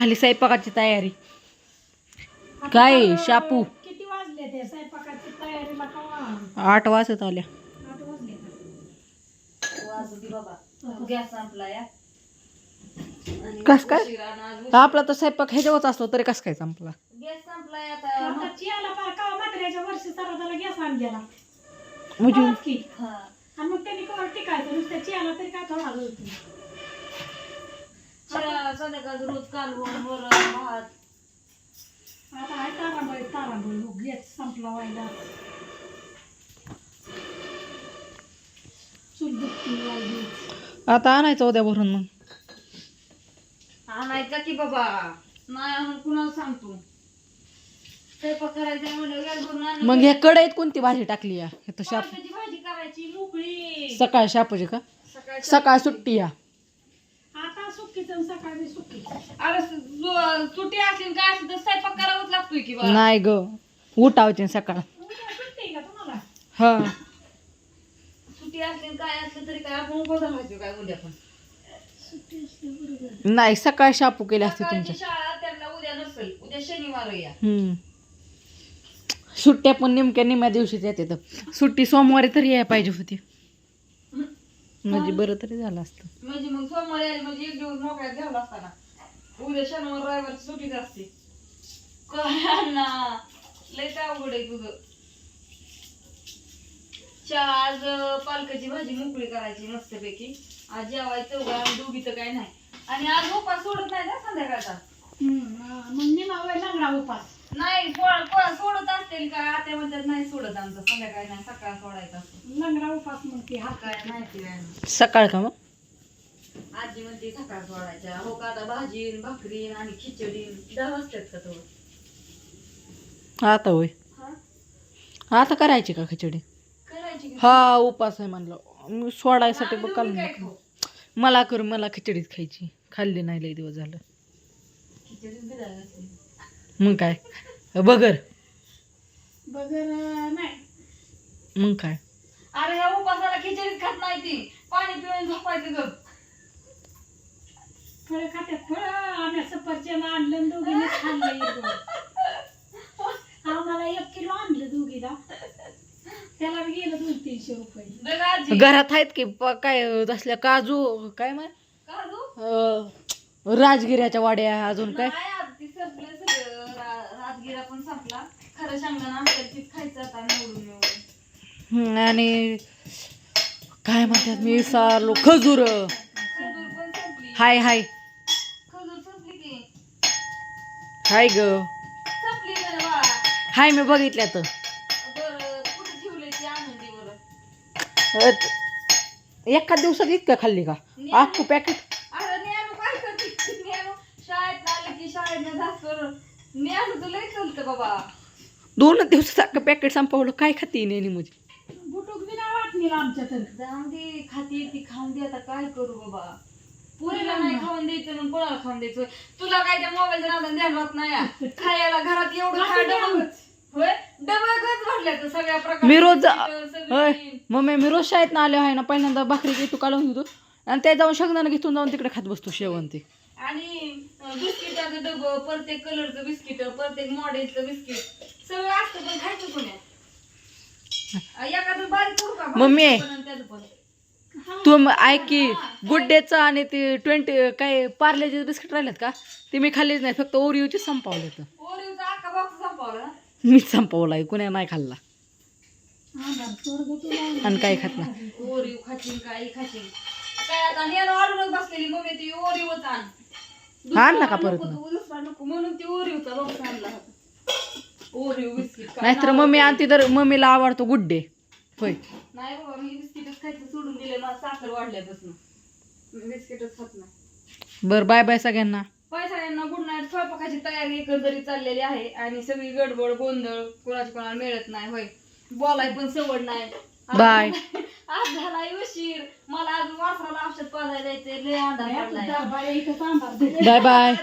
झाली स्वयंपाकाची तयारी. काय शापू? किती वाजले ते स्वयंपाकाची तयारीला कवा? आठ वाजत आल्या. आठ वाजले का? गॅस संपला या कस काय? आपला तर स्वयंपाक ह्याच्यावरच असतो तरी कस काय संपला? गॅस संपला आता. आता चियाला पार कवा म्हाताऱ्याच्या वर्षी सरादाला गॅस आण गेला. म्हणजे कवाच की. आणि मग त्यांनी कवर टिकायचं नुसत्या चियाला तरी काय थोडा संध्याकाळचं रोज कालवण वरण भात. आता आहे तारांबळी तारांबळी गॅस संपला व्हायला चूल दुखती व्हायली आता आणायचं उद्या भरून मग. आणायचा की बाबा? नाही आणून कुणाला सांगतो? स्वयंपाक करायचा म्हणलं गॅस भरून आण मग ह्या कढईत कोणती भाजी टाकली या? हे तर शाप पालकाची भाजी करायची मोकळी. सकाळ शापूची का? सकाळी सकाळ सुट्टी या. आणि सकाळी सुट्टी. अरे सु- सुट्टी असली काय असली तर स्वयंपाक करावाच लागतोय की नाही ग उठावचे सकाळ. उद्या सुट्टी आहे का तुम्हाला? हा. सुट्टी असली काय असलं तरी काय आपण उभं राहायचो काय उद्या पण? सुट्टी असते बरोबर. नाही सकाळ शापू केली असते सकाळची तुमच्या. शाळा त्यांना उद्या नसेल उद्या शनिवार या. हम्म. सुट्ट्या पण नेमक्या निम्या दिवशीच येते तर सुट्टी सोमवारी तरी यायला पाहिजे होती. म्हणजे बरं तरी झालं असतं. म्हणजे मग सोमवारी आली म्हणजे एक दिवस मोकळ्यात घ्यावं असताना उद्या शनिवार रविवार सुट्टीच असते. काय ना लय काय अवघड आहे तुझं. चहा आज पालकाची भाजी मोकळी करायची मस्तपैकी. आज जेवायचं आणि दोघी तर काय नाही. आणि आज उपास सोडत नाही ना संध्याकाळचा. मग निमा वय लंगडा उपास. नाही सोड- को- सोडत असतील का? आता म्हणतात नाही सोडत आमचं. संध्याकाळी नाही सकाळ सोडायचं असतं. लंगडा उपास म्हणते हा काय माहिती नाही सकाळ का मग? आजी म्हणते सकाळ सोडायच्या. हो का आता भाजी भाकरी आणि खिचडी न दहा वाजतात का तो आता होय. हा? आता करायची का खिचडी? करायची का? हा उपास आहे म्हणलं. मी सोडायसाठी आम्ही बघ दोघी काय काल खाऊ? मला कर मला खिचडीच खायची. खाल्ली नाही लई दिवस झालं. खिचडीच भिजायला घातली. मग काय? बगर. बगर नाही. मग काय? अरे ह्या उपासाला खिचडीच खात नाही ती. पाणी पिऊन झोपायचं ग. फळं खात्यात फळं. आम्ही सफरचंद आणलं दोघीने खाल्लं दोन. आम्हाला एक किलो आणलं दोघीला. त्याला गेलं दोन तीनशे रुपये. घरात आहेत की काय असल्या काजू काय माय काजू? राजगिऱ्याच्या वाड्या अजून काय नाही आज ती संपलं सगळं पण संपला. खरं सांगलं ना खायचं आता निवडून निवडून आणि काय म्हणतात मी सारलो खजूर. खजूर पण संपली. हाय हाय. खजूर संपली की. हाय ग. संपली बरं बाळा. हाय मी बघितल्या तर बरं कुठे ठेवले ती आणून दे बरं? अं, एका दिवसात इतकं खाल्ली का? अख्खू पॅकेट. अरे ज्ञानू काय करते? ज्ञानू शाळेत आले की शाळेत करून ज्ञानू तुला चलतं बाबा. दोन दिवसात अख्खं पॅकेट संपवलं काय खाती नेहमी म्हणजे बुटूक बी नाही वाटणीला आमच्या तर जाऊन दे खाते ती खाऊन दे आता काय करू बाबा? पुरीला नाही खाऊन द्यायचं मग कोणाला खाऊन द्यायचं? तुला काय त्या मोबाईलच्या नादाने ध्यान राहत नाही? या. खायला घरात एवढं खाय डबल होय? डबल गच भरल्या तर सगळ्या प्रकार मी रोज होय. मम्मी मी रोज शाळेत ना आले आहे ना पहिल्यांदा भाकरी घेतो काढून घेतो. आणि ते जाऊन शेंगदाणा घेऊन जाऊन तिकडे खात बसतो शेवण ते अं, बिस्किटाचं डबं प्रत्येक कलरचं बिस्किट प्रत्येक मॉडेलचं बिस्किट. सगळं असतं पण खायचं कोण्या एखादं बारीक करू का? मम्मी. त्याचं पण. तू म- ऐक की गुड्डेचं आणि ते ट्वेंटी काय पार्लेचे बिस्किट राहिलेत का? ते मी खाल्लेच नाही फक्त ओरिओचे संपवले तर ओरिओचा अख्खा बॉक्स संपवला. ना संपवलाय कुण्या नाही खाल्ला. आणि काय खात नाही. ओरिओ खाशील काही खाशील काय आता नेलो वाढूनच बसलेली मम्मी ती ओरिओच आण. आण नका दुसरा परत नको, मग. दुसरा नको. म्हणून ती ओरिओचा बॉक्स आणला होता. ओरिओ बिस्किट काय नाहीतर मम्मी? आणते तर मम्मीला आवडतो गुड्डे. होय. नाही बाबा मी बिस्किटच खायचं सोडून दिले मला साखर वाढल्यापासून. मी बिस्किटच खात नाही. बरं बाय बाय सगळ्यांना. पैसा यांना गुड नाईट स्वयंपाकाची तयारी एकंदरीत चाललेली आहे आणि सगळी गडबड गोंधळ कोणाची कोणाला मिळत नाही होय. बोलाय पण सवड नाही. Bye. आज झालाय उशीर. मला आज वासराला औषध पाजायला जायचंय. लय अंधार पडलाय. Bye bye.